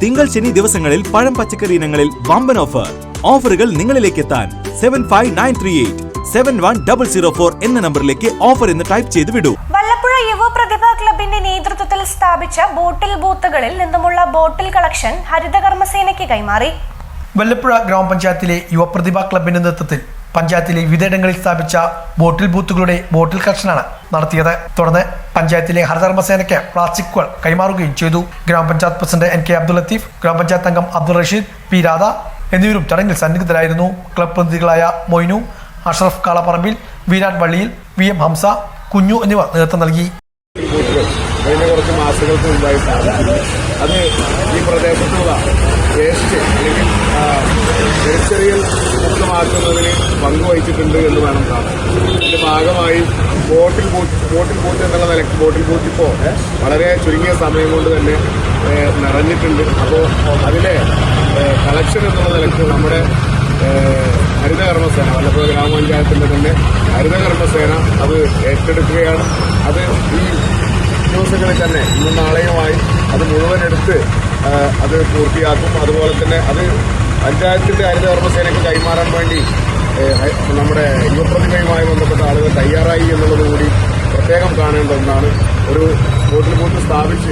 തിങ്കൾ ശനി ദിവസങ്ങളിൽ പഴം പച്ചക്കറി ഇനങ്ങളിൽ വമ്പൻ ഓഫർ ഓഫറുകൾ നിങ്ങളിലേക്ക് എത്താൻ seven five nine three eight seven one double zero four എന്ന നമ്പറിലേക്ക് ഓഫർ എന്ന് ടൈപ്പ് ചെയ്ത് വിടൂ. വല്ലപ്പുഴ യുവ പ്രതിഭാ ക്ലബിന്റെ നേതൃത്വത്തിൽ സ്ഥാപിച്ച ബോട്ടിൽ ബൂത്തുകളിൽ നിന്നുമുള്ള ബോട്ടിൽ കളക്ഷൻ ഹരിതകർമ്മസേനയ്ക്ക് കൈമാറി. വല്ലപ്പുഴ ഗ്രാമപഞ്ചായത്തിലെ യുവപ്രതിഭാ ക്ലബിന്റെ നേതൃത്വത്തിൽ പഞ്ചായത്തിലെ വിവിധയിടങ്ങളിൽ സ്ഥാപിച്ച ബോട്ടിൽ ബൂത്തുകളുടെ ബോട്ടിൽ കളക്ഷനാണ് നടത്തിയത്. തുടർന്ന് പഞ്ചായത്തിലെ ഹരിതകർമ്മസേനയ്ക്ക് പ്ലാസ്റ്റിക്കുകൾ കൈമാറുകയും ചെയ്തു. ഗ്രാമപഞ്ചായത്ത് president N K Abdul Latheef ഗ്രാമപഞ്ചായത്ത് അംഗം അബ്ദുൾ റഷീദ് പി രാധ എന്നിവരും ചടങ്ങിൽ സന്നിഹിതരായിരുന്നു. ക്ലബ് പ്രതിനിധികളായ മൊയ്നു അഷ്റഫ് കാളപ്പറമ്പിൽ വീരാൻ വള്ളിയിൽ വി എം ഹംസ കുഞ്ഞു എന്നിവർ നേതൃത്വം നൽകി. കഴിഞ്ഞ കുറച്ച് മാസങ്ങൾക്ക് മുമ്പായിട്ടാണ് അത് ഈ പ്രദേശത്തുള്ള വേസ്റ്റ് അല്ലെങ്കിൽ തിരിച്ചറിയൽ മുക്തമാക്കുന്നതിന് പങ്കുവഹിച്ചിട്ടുണ്ട് എന്ന് വേണം കാണാൻ. ഇതിന്റെ ഭാഗമായി ബോട്ടിൽ ബൂത്ത് ബോട്ടിൽ ബൂത്ത് എന്നുള്ള നിലയ്ക്ക് ബോട്ടിൽ ബൂത്ത് വളരെ ചുരുങ്ങിയ സമയം കൊണ്ട് തന്നെ നിറഞ്ഞിട്ടുണ്ട്. അപ്പോൾ അതിലെ കളക്ഷൻ എന്നുള്ള നിലയ്ക്ക് നമ്മുടെ ഹരിതകർമ്മസേന വല്ലപ്പുഴ ഗ്രാമപഞ്ചായത്തിന്റെ തന്നെ ഹരിതകർമ്മസേന അത് ഏറ്റെടുക്കുകയാണ്. അത് ഈ ദിവസങ്ങളിൽ തന്നെ ഇന്നും നാളെയുമായി അത് മുഴുവൻ എടുത്ത് അത് പൂർത്തിയാക്കും. അതുപോലെ തന്നെ അത് പഞ്ചായത്തിന്റെ ഹരിതകർമ്മസേനയ്ക്ക് കൈമാറാൻ വേണ്ടി നമ്മുടെ യുവപ്രതിമയുമായി ബന്ധപ്പെട്ട ആളുകൾ തയ്യാറായി എന്നുള്ളത് കൂടി പ്രത്യേകം കാണേണ്ട ഒന്നാണ്. ഒരു ബോട്ടിൽ ബൂത്ത് സ്ഥാപിച്ച്